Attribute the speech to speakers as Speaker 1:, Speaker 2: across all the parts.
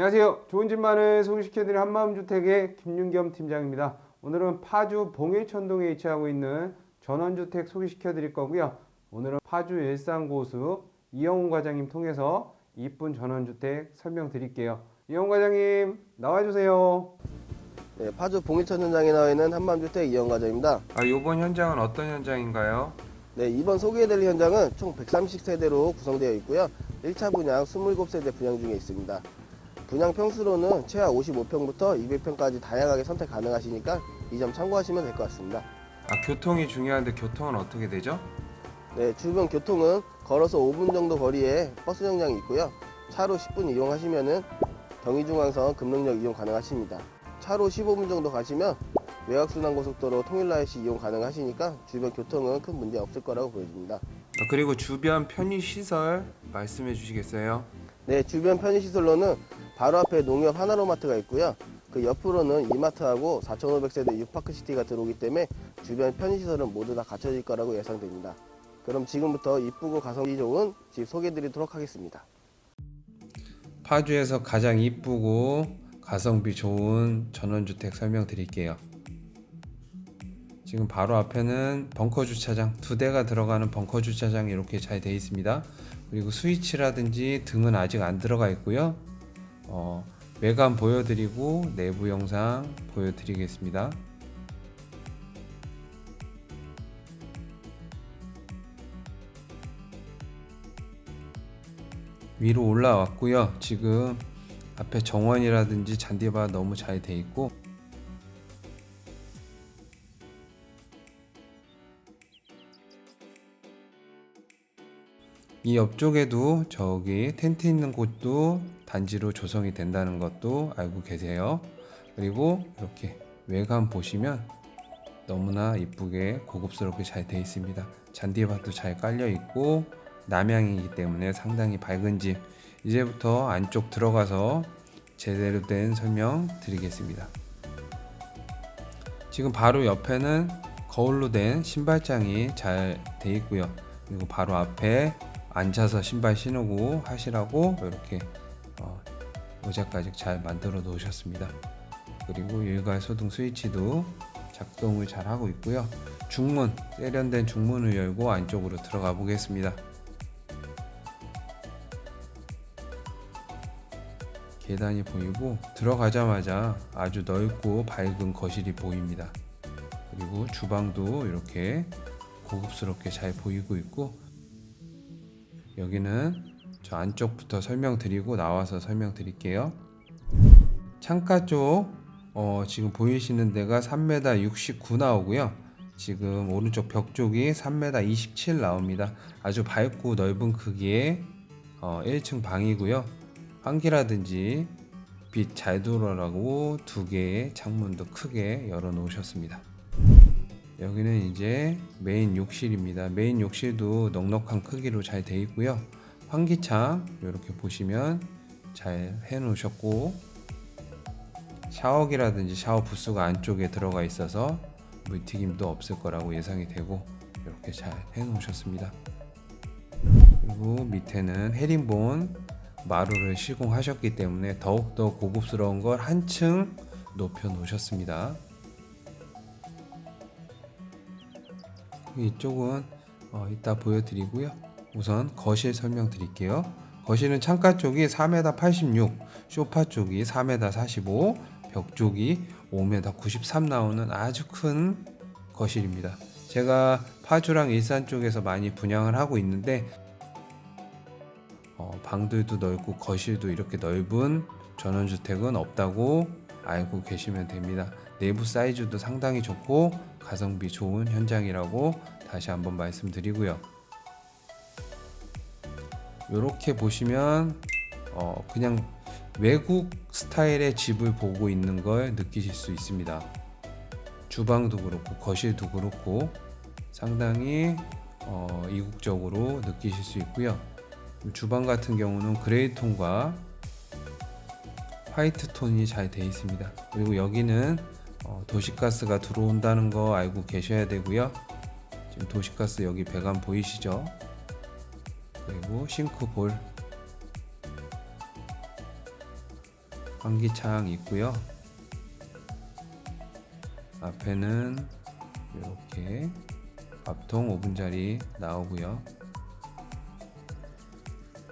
Speaker 1: 안녕하세요. 좋은 집만을 소개시켜드리는 한마음주택의 김윤겸 팀장입니다. 오늘은 파주 봉일천동에 위치하고 있는 전원주택 소개시켜드릴 거고요. 오늘은 파주 일산고수 이영훈 과장님 통해서 이쁜 전원주택 설명드릴게요. 이영훈 과장님 나와주세요.
Speaker 2: 네, 파주 봉일천 현장에 나와 있는 한밤주택 이영과장입니다.
Speaker 1: 아, 이번 현장은 어떤 현장인가요?
Speaker 2: 네, 이번 소개해드릴 현장은 총 130세대로 구성되어 있고요. 1차 분양 27세대 분양 중에 있습니다. 분양 평수로는 최하 55평부터 200평까지 다양하게 선택 가능하시니까 이 점 참고하시면 될 것 같습니다.
Speaker 1: 아, 교통이 중요한데 교통은 어떻게 되죠?
Speaker 2: 네, 주변 교통은 걸어서 5분 정도 거리에 버스 정량이 있고요. 차로 10분 이용하시면은 경의중앙선 금능역 이용 가능하십니다. 차로 15분 정도 가시면 외곽순환고속도로 통일라이시 이용 가능하시니까 주변 교통은 큰 문제 없을 거라고 보여집니다.
Speaker 1: 아, 그리고 주변 편의시설 말씀해 주시겠어요?
Speaker 2: 네, 주변 편의시설로는 바로 앞에 농협 하나로마트가 있고요. 그 옆으로는 이마트하고 4,500세대 유파크시티가 들어오기 때문에 주변 편의시설은 모두 다 갖춰질 거라고 예상됩니다. 그럼 지금부터 이쁘고 가성비 좋은 집 소개해드리도록 하겠습니다.
Speaker 1: 파주에서 가장 이쁘고 가성비 좋은 전원주택 설명드릴게요. 지금 바로 앞에는 벙커 주차장 두 대가 들어가는 벙커 주차장이 이렇게 잘 되어 있습니다. 그리고 스위치라든지 등은 아직 안 들어가 있고요. 어, 외관 보여드리고 내부 영상 보여드리겠습니다. 위로 올라왔고요. 지금 앞에 정원이라든지 잔디가 너무 잘 돼 있고 이 옆쪽에도 저기 텐트 있는 곳도 단지로 조성이 된다는 것도 알고 계세요. 그리고 이렇게 외관 보시면 너무나 이쁘게 고급스럽게 잘 되어 있습니다. 잔디밭도 잘 깔려 있고 남향이기 때문에 상당히 밝은 집. 이제부터 안쪽 들어가서 제대로 된 설명 드리겠습니다. 지금 바로 옆에는 거울로 된 신발장이 잘 돼 있고요. 그리고 바로 앞에 앉아서 신발 신으고 하시라고 이렇게 어, 의자까지 잘 만들어 놓으셨습니다. 그리고 일괄 소등 스위치도 작동을 잘 하고 있고요. 중문 세련된 중문을 열고 안쪽으로 들어가 보겠습니다. 계단이 보이고 들어가자마자 아주 넓고 밝은 거실이 보입니다. 그리고 주방도 이렇게 고급스럽게 잘 보이고 있고 여기는 저 안쪽부터 설명드리고 나와서 설명드릴게요. 창가 쪽 어, 지금 보이시는 데가 3m 69 나오고요. 지금 오른쪽 벽 쪽이 3m 27 나옵니다. 아주 밝고 넓은 크기의 어, 1층 방이고요. 환기라든지 빛 잘 들어오라고 두 개의 창문도 크게 열어 놓으셨습니다. 여기는 이제 메인 욕실입니다. 메인 욕실도 넉넉한 크기로 잘 되어 있고요. 환기창 이렇게 보시면 잘 해 놓으셨고 샤워기라든지 샤워 부스가 안쪽에 들어가 있어서 물튀김도 없을 거라고 예상이 되고 이렇게 잘 해 놓으셨습니다. 그리고 밑에는 헤링본 마루를 시공하셨기 때문에 더욱더 고급스러운 걸 한층 높여 놓으셨습니다. 이쪽은 어, 이따 보여드리고요. 우선 거실 설명드릴게요. 거실은 창가 쪽이 4m 86, 소파 쪽이 4m 45, 벽 쪽이 5m 93 나오는 아주 큰 거실입니다. 제가 파주랑 일산 쪽에서 많이 분양을 하고 있는데 어, 방들도 넓고 거실도 이렇게 넓은 전원주택은 없다고 알고 계시면 됩니다. 내부 사이즈도 상당히 좋고 가성비 좋은 현장이라고 다시 한번 말씀드리고요. 이렇게 보시면 어, 그냥 외국 스타일의 집을 보고 있는 걸 느끼실 수 있습니다. 주방도 그렇고 거실도 그렇고 상당히 어, 이국적으로 느끼실 수 있고요. 주방 같은 경우는 그레이 톤과 화이트 톤이 잘 되어 있습니다. 그리고 여기는 어, 도시가스가 들어온다는 거 알고 계셔야 되고요. 지금 도시가스 여기 배관 보이시죠? 그리고 싱크볼 환기창 있고요. 앞에는 이렇게 밥통 5분짜리 나오고요.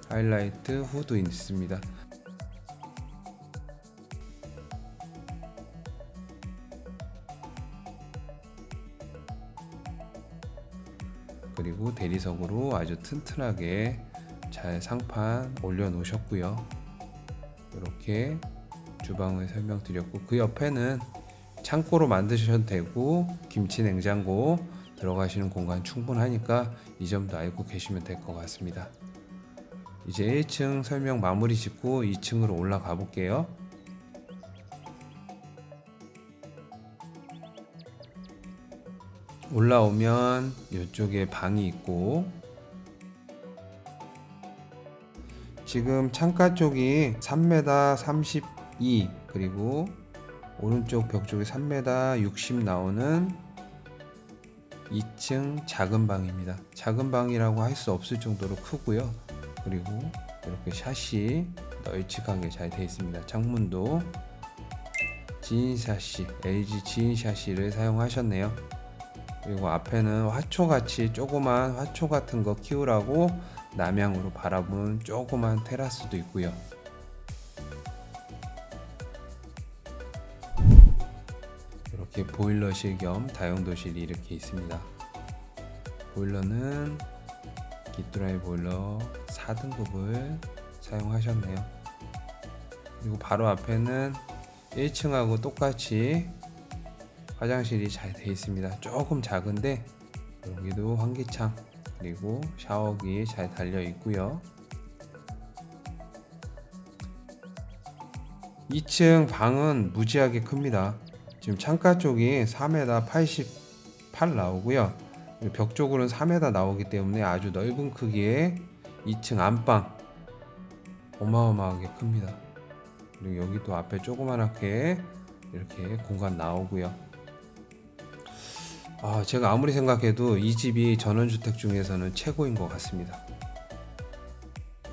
Speaker 1: 하이라이트 후드 있습니다. 그리고 대리석으로 아주 튼튼하게 잘 상판 올려 놓으셨고요. 이렇게 주방을 설명드렸고 그 옆에는 창고로 만드셔도 되고 김치 냉장고 들어가시는 공간 충분하니까 이 점도 알고 계시면 될 것 같습니다. 이제 1층 설명 마무리 짓고 2층으로 올라가 볼게요. 올라오면 이쪽에 방이 있고 지금 창가 쪽이 3m 32 그리고 오른쪽 벽 쪽이 3m 60 나오는 2층 작은 방입니다. 작은 방이라고 할 수 없을 정도로 크고요. 그리고 이렇게 샷이 널찍하게 잘 되어 있습니다. 창문도 지인 샷시, LG 지인 샷시를 사용하셨네요. 그리고 앞에는 화초같이 조그만 화초 같은 거 키우라고 남향으로 바라본 조그만 테라스도 있고요. 이렇게 보일러실 겸 다용도실이 이렇게 있습니다. 보일러는 기뚜라이 보일러 4등급을 사용하셨네요. 그리고 바로 앞에는 1층하고 똑같이 화장실이 잘 되어 있습니다. 조금 작은데 여기도 환기창 그리고 샤워기 잘 달려 있고요. 2층 방은 무지하게 큽니다. 지금 창가 쪽이 4m 88 나오고요. 벽 쪽으로는 4m 나오기 때문에 아주 넓은 크기의 2층 안방 어마어마하게 큽니다. 그리고 여기도 앞에 조그만하게 이렇게 공간 나오고요. 아, 제가 아무리 생각해도 이 집이 전원주택 중에서는 최고인 것 같습니다.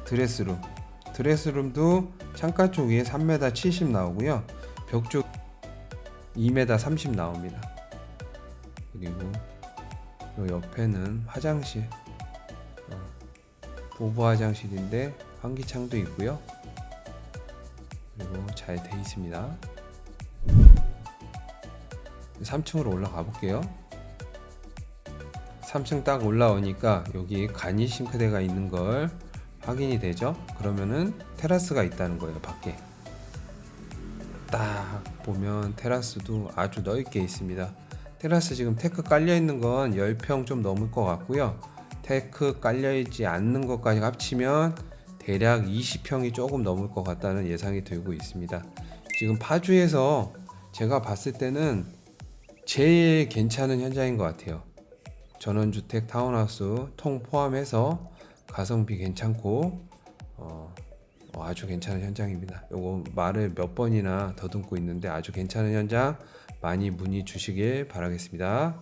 Speaker 1: 드레스룸. 드레스룸도 창가 쪽에 3m 70 나오고요. 벽 쪽 2m 30 나옵니다. 그리고 요 옆에는 화장실. 어, 부부 화장실인데 환기창도 있고요. 그리고 잘 돼 있습니다. 3층으로 올라가 볼게요. 3층 딱 올라오니까 여기 간이 싱크대가 있는 걸 확인이 되죠. 그러면은 테라스가 있다는 거예요, 밖에. 딱 보면 테라스도 아주 넓게 있습니다. 테라스 지금 테크 깔려 있는 건 10평 좀 넘을 것 같고요. 테크 깔려 있지 않는 것까지 합치면 대략 20평이 조금 넘을 것 같다는 예상이 들고 있습니다. 지금 파주에서 제가 봤을 때는 제일 괜찮은 현장인 것 같아요. 전원주택 타운하우스 통 포함해서 가성비 괜찮고 어, 어, 아주 괜찮은 현장입니다. 요거 말을 몇 번이나 더듬고 있는데 아주 괜찮은 현장 많이 문의 주시길 바라겠습니다.